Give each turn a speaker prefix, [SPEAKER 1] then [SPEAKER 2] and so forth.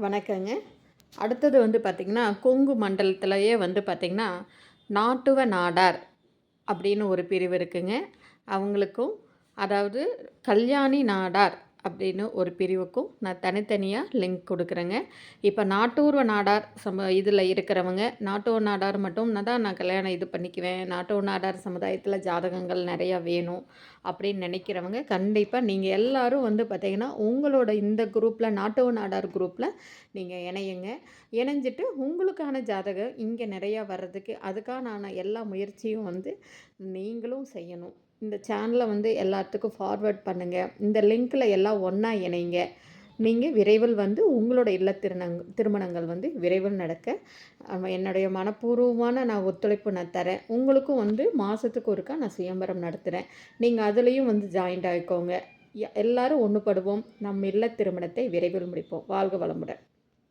[SPEAKER 1] வணக்கங்க. அடுத்தது வந்து பார்த்திங்கன்னா கொங்கு மண்டலத்திலேயே வந்து பார்த்திங்கன்னா நாட்டுவ நாடார் அப்படின்னு ஒரு பிரிவு இருக்குங்க. அவங்களுக்கும் அதாவது கல்யாணி நாடார் அப்படின்னு ஒரு பிரிவுக்கும் நான் தனித்தனியாக லிங்க் கொடுக்குறேங்க. இப்போ நாட்டூர்வ நாடார் சம இதில் இருக்கிறவங்க நாட்டூர் நாடார் மட்டும் தான் நான் கல்யாணம் இது பண்ணிக்குவேன். நாட்டூர் நாடார் சமுதாயத்தில் ஜாதகங்கள் நிறையா வேணும் அப்படின்னு நினைக்கிறவங்க கண்டிப்பாக நீங்கள் எல்லோரும் வந்து பார்த்திங்கன்னா உங்களோட இந்த குரூப்பில் நாட்டூர் நாடார் குரூப்பில் நீங்கள் இணையுங்க. இணைஞ்சிட்டு உங்களுக்கான ஜாதகம் இங்கே நிறையா வர்றதுக்கு அதுக்கான எல்லா முயற்சியும் வந்து நீங்களும் செய்யணும். இந்த சேனலை வந்து எல்லாத்துக்கும் ஃபார்வேர்ட் பண்ணுங்கள் இந்த லிங்க்கில் எல்லாம் ஒன்றா இணைங்க. நீங்கள் விரைவில் வந்து உங்களோட இல்ல திருநங் திருமணங்கள் வந்து விரைவில் நடக்க என்னுடைய மனப்பூர்வமான நான் ஒத்துழைப்பு நான் தரேன். உங்களுக்கும் வந்து மாதத்துக்கு ஒருக்கா நான் சுயம்பரம் நடத்துகிறேன் நீங்கள் அதுலேயும் வந்து ஜாயிண்ட் ஆகிக்கோங்க எல்லாரும் ஒன்றுபடுவோம் நம் இல்ல திருமணத்தை விரைவில் முடிப்போம். வாழ்க வளமுடன்.